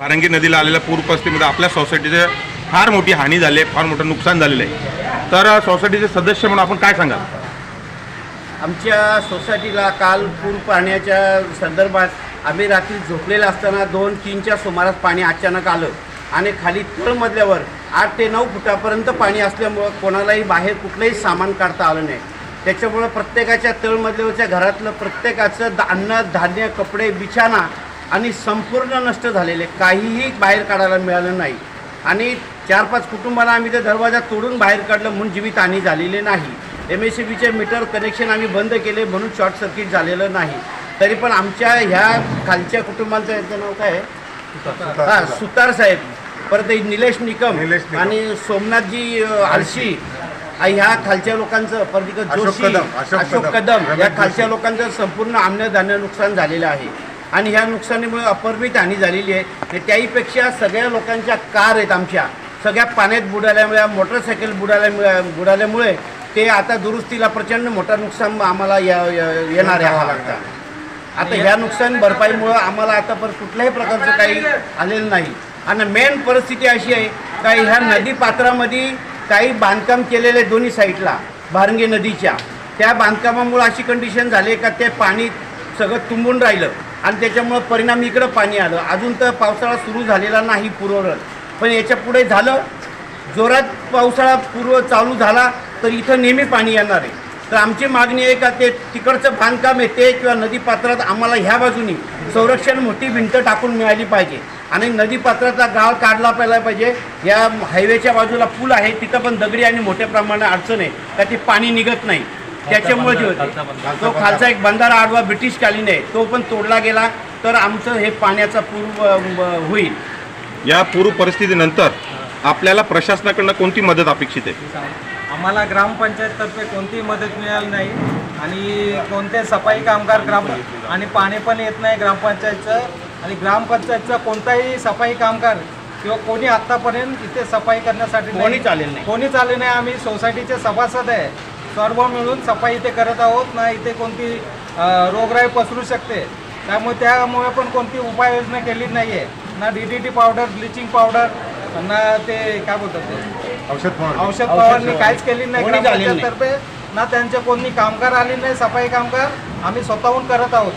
वारंगी नदीला आलेल्या पूर परिस्थितीमध्ये आपल्या सोसायटीचे फार मोठी हानी झाली आहे फार मोठं नुकसान झालेलं आहे. तर सोसायटीचे सदस्य म्हणून आपण काय सांगाल? आमच्या सोसायटीला काल पूर पाण्याच्या संदर्भात आम्ही रात्री झोपलेलं असताना दोन तीनच्या सुमारास पाणी अचानक आलं आणि खाली तळमजल्यावर आठ ते नऊ फुटापर्यंत पाणी असल्यामुळं कोणालाही बाहेर कुठलंही सामान काढता आलं नाही. त्याच्यामुळं प्रत्येकाच्या तळमजल्यावरच्या घरातलं प्रत्येकाचं अन्न धान्य कपडे बिछाना आणि संपूर्ण नष्ट झालेले काहीही बाहेर काढायला मिळालं नाही. आणि चार पाच कुटुंबाला आम्ही ते दरवाजा तोडून बाहेर काढलं म्हणून जीवितहानी झालेली नाही. एम एस सी बीचे मीटर कनेक्शन आम्ही बंद केले म्हणून शॉर्ट सर्किट झालेलं नाही. तरी पण आमच्या ह्या खालच्या कुटुंबांचं यांचं नाव काय आहे? हां सुतार साहेब. परत निलेश निकम. आणि सोमनाथजी आळशी. ह्या खालच्या लोकांचं परत जोशी कदम, अशोक कदम, या. खालच्या लोकांचं संपूर्ण अन्नधान्य नुकसान झालेलं आहे. आणि ह्या नुकसानीमुळे अपरमित हानी झालेली आहे. आणि त्याहीपेक्षा सगळ्या लोकांच्या कार आहेत आमच्या. सगळ्या पाण्यात बुडाल्यामुळे मोटरसायकल बुडाल्यामुळे बुडाल्यामुळे ते आता दुरुस्तीला प्रचंड मोठं नुकसान आम्हाला या- येणार आहे लागतं आता ह्या नुकसान भरपाईमुळं आम्हाला आता पर कुठल्याही प्रकारचं काही आलेलं नाही. आणि मेन परिस्थिती अशी आहे का ह्या नदी पात्रामध्ये काही बांधकाम केलेले दोन्ही साईडला भारंगी नदीच्या. त्या बांधकामामुळं अशी कंडिशन झाली का ते पाणी सगळं तुंबून राहिलं. आणि त्याच्यामुळं परिणाम इकडं पाणी आलं. अजून तर पावसाळा सुरू झालेला नाही पूर्वरत पण याच्यापुढे झालं जोरात पावसाळा पूर्व चालू झाला तर इथं नेहमी पाणी येणार आहे. तर आमची मागणी आहे का ते तिकडचं बांधकाम आहे ते किंवा नदीपात्रात आम्हाला ह्या बाजूनी संरक्षण मोठी भिंत टाकून मिळाली पाहिजे. आणि नदीपात्राचा गाळ काढला पाहिला पाहिजे. या हायवेच्या बाजूला पूल आहे तिथं पण दगडी आणि मोठ्या प्रमाणात अडचण आहे का ती पाणी निघत नाही. त्याच्यामुळे जे होते तो खालचा एक बंधारा आडवा ब्रिटिशकालीन आहे. तो पण तोडला गेला तर आमचं हे पाण्याचा पूर्व अ, होईल. या पूर परिस्थितीनंतर आपल्याला प्रशासनाकडनं कोणती मदत अपेक्षित आहे? आम्हाला ग्रामपंचायततर्फे कोणतीही मदत मिळाली नाही आणि कोणते सफाई कामगार ग्राम आणि पाणी पण येत नाही ग्रामपंचायतचं आणि ग्रामपंचायतचा कोणताही सफाई कामगार किंवा कोणी आत्तापर्यंत इथे सफाई करण्यासाठी कोणीच आलेलं नाही. कोणीच आले नाही. आम्ही सोसायटीचे सभासद आहे. सर्व मिळून सफाई इथे करत आहोत ना इथे कोणती रोगराई पसरू शकते. त्यामुळे त्यामुळे पण कोणती उपाययोजना केली नाही आहे ना D D T powder bleaching powder ना ते काय बोलतात ते? औषध. औषध फवारणी काहीच केली नाही. ग्रामपंचायततर्फे ना त्यांचे कोणी कामगार आले नाही सफाई कामगार. आम्ही स्वतःहून करत आहोत.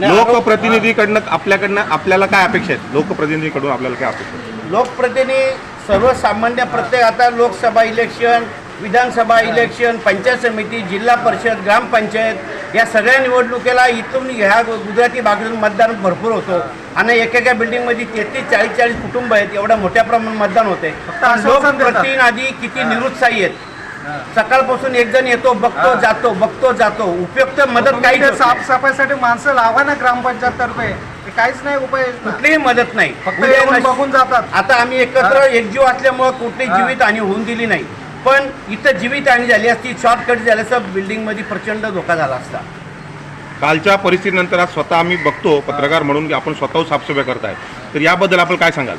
लोकप्रतिनिधीकडनं आपल्याकडनं आपल्याला काय अपेक्षा आहेत? लोकप्रतिनिधीकडून आपल्याला काय अपेक्षा लोकप्रतिनिधी सर्वसामान्य प्रत्येक आता लोकसभा इलेक्शन विधानसभा इलेक्शन पंचायत समिती जिल्हा परिषद ग्रामपंचायत या सगळ्या निवडणुकीला इथून ह्या गुजराती भागातून मतदान भरपूर होतो. आणि एकेका बिल्डिंगमध्ये तेहतीस चाळीस चाळीस कुटुंब आहेत एवढ्या मोठ्या प्रमाणात मतदान होते देतात. लोकप्रतिनिधी किती निरुत्साही आहेत. सकाळपासून एक जण येतो बघतो जातो बघतो जातो. उपयुक्त मदत काही साफसफाईसाठी माणसं लावा ना ग्रामपंचायत तर्फे काहीच नाही उपाय. कुठलीही मदत नाही. फक्त बघून जातात. आता आम्ही एकत्र एकजीव असल्यामुळं कुठलीही हा. जीवितहानी होऊन दिली नाही. पण इथं जीवितहानी झाली असती शॉर्टकट झालं असतं बिल्डिंगमध्ये प्रचंड धोका झाला असता. कालच्या परिस्थितीनंतर आज स्वतः आम्ही बघतो पत्रकार म्हणून की आपण स्वतः साफसफाई करताय. तर याबद्दल आपण काय सांगाल?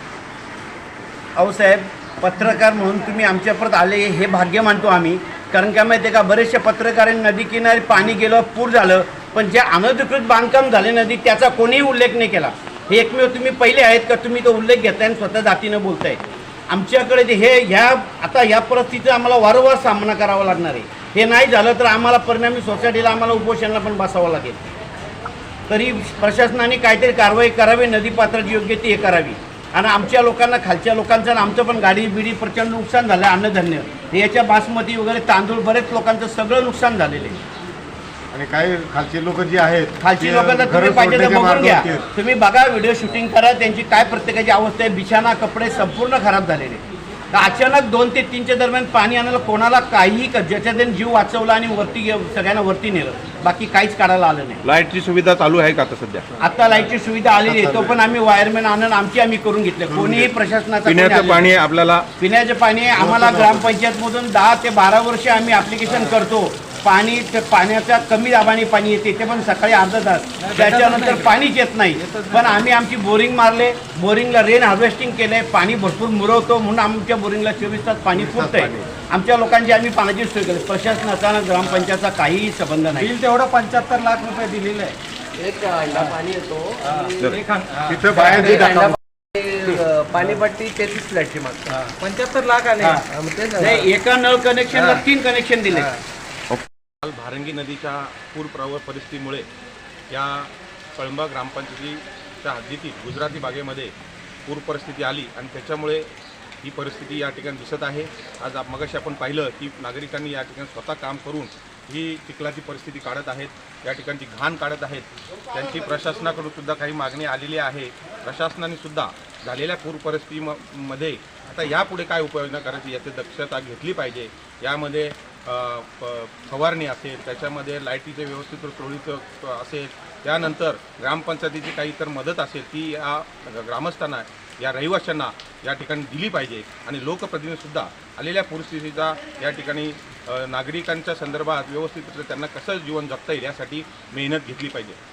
अहो साहेब पत्रकार म्हणून तुम्ही आमच्या परत आले हे भाग्य मानतो आम्ही. कारण काय माहिती का बरेचसे पत्रकारांनी नदी किनारी पाणी गेलं पूर झालं पण जे अनधिकृत बांधकाम झाले नदी त्याचा कोणीही उल्लेख नाही केला. हे एकमेव तुम्ही पहिले आहेत का तुम्ही तो उल्लेख घेताय आणि स्वतः जातीनं बोलताय. आमच्याकडे ते हे ह्या आता ह्या परिस्थितीचा आम्हाला वारंवार सामना करावा लागणार आहे. हे नाही झालं तर आम्हाला परिणामी सोसायटीला आम्हाला उपोषणाला पण बसावं लागेल. तरी प्रशासनाने काहीतरी कारवाई करावी नदी पात्राची योग्य ती हे करावी. आणि आमच्या लोकांना खालच्या लोकांचं आणि आमचं पण गाडी बिडी प्रचंड नुकसान झालं अन्नधान्य. याच्या बासमती वगैरे तांदूळ बरेच लोकांचं सगळं नुकसान झालेलं आहे. आणि काही खालचे लोक जे आहेत खालची ते लोकांना तुम्ही घरं पाहिजे तर सोडण्याच्या बघून घ्या. मार्गावरती आहेत. तुम्ही बघा व्हिडिओ शूटिंग करा त्यांची काय प्रत्येकाची अवस्था आहे बिछाना कपडे संपूर्ण खराब झालेले तर अचानक दोन ते तीनच्या दरम्यान पाणी आणायला कोणाला काहीही क- ज्याच्या त्याने जीव वाचवला आणि वरती गे- सगळ्यांना वरती नेलं. बाकी काहीच काढायला आलं नाही. लाईटची सुविधा चालू आहे का आता सध्या? आता लाईटची सुविधा आलेली आहे तो पण आम्ही वायरमॅन आणून आमची आम्ही करून घेतले कोणीही प्रशासनाचा कोणी पिण्याचं आलेलं पाणी आपल्याला पिण्याचे पाणी आम्हाला ग्रामपंचायतमधून दहा ते बारा वर्ष आम्ही ॲप्लिकेशन करतो. पाणी ते पाण्याच्या कमी दाबाने पाणी येते ते पण सकाळी अर्धा तास. त्याच्यानंतर पाणीच येत. नाही. पण आम्ही आमची बोरिंग मारले. बोरिंगला रेन हार्वेस्टिंग केलंय पाणी भरपूर मुरवतो म्हणून आमच्या बोरिंगला चोवीस तास पाणी फुटतंय आमच्या लोकांची आम्ही पाण्याची सोय केली. प्रशासनाचा ग्रामपंचायतचा काहीही संबंध नाही. बिल तेवढं पंच्याहत्तर लाख रुपये दिलेलं आहे. एक अंडा पाणी येतो. बाहेर पाणीपट्टी तेहतीस फ्लॅटची मागतो. पंच्याहत्तर लाख आले आहे. एका नळ कनेक्शनला तीन कनेक्शन दिले. काल भारंगी नदीच्या पूर प्रव परिस्थितीमुळे या कळंबा ग्रामपंचायतीच्या हद्दीतील गुजराती बागेमध्ये पूर परिस्थिती आली आणि त्याच्यामुळे ही परिस्थिती या ठिकाणी दिसत आहे. आज आप- मगाशी आपण पाहिलं की नागरिकांनी या ठिकाणी स्वतः काम करून ही चिखलाची परिस्थिती काढत आहेत या ठिकाणची घाण काढत आहेत. त्यांची प्रशासनाकडून सुद्धा काही मागणी आलेली आहे. प्रशासनाने सुद्धा झालेल्या पूर परिस्थितीमध्ये आता यापुढे काय उपाययोजना करायची याची दक्षता घेतली पाहिजे. यामध्ये फवारणी असेल त्याच्यामध्ये लाईटीचे व्यवस्थित सोयीचं असेल त्यानंतर ग्रामपंचायतीची काही तर मदत असेल ती या ग्रामस्थांना या रहिवाशांना या ठिकाणी दिली पाहिजे. आणि लोकप्रतिनिधीसुद्धा आलेल्या परिस्थितीचा या ठिकाणी नागरिकांच्या संदर्भात व्यवस्थित त्यांना कसं जीवन जगता येईल यासाठी मेहनत घेतली पाहिजे.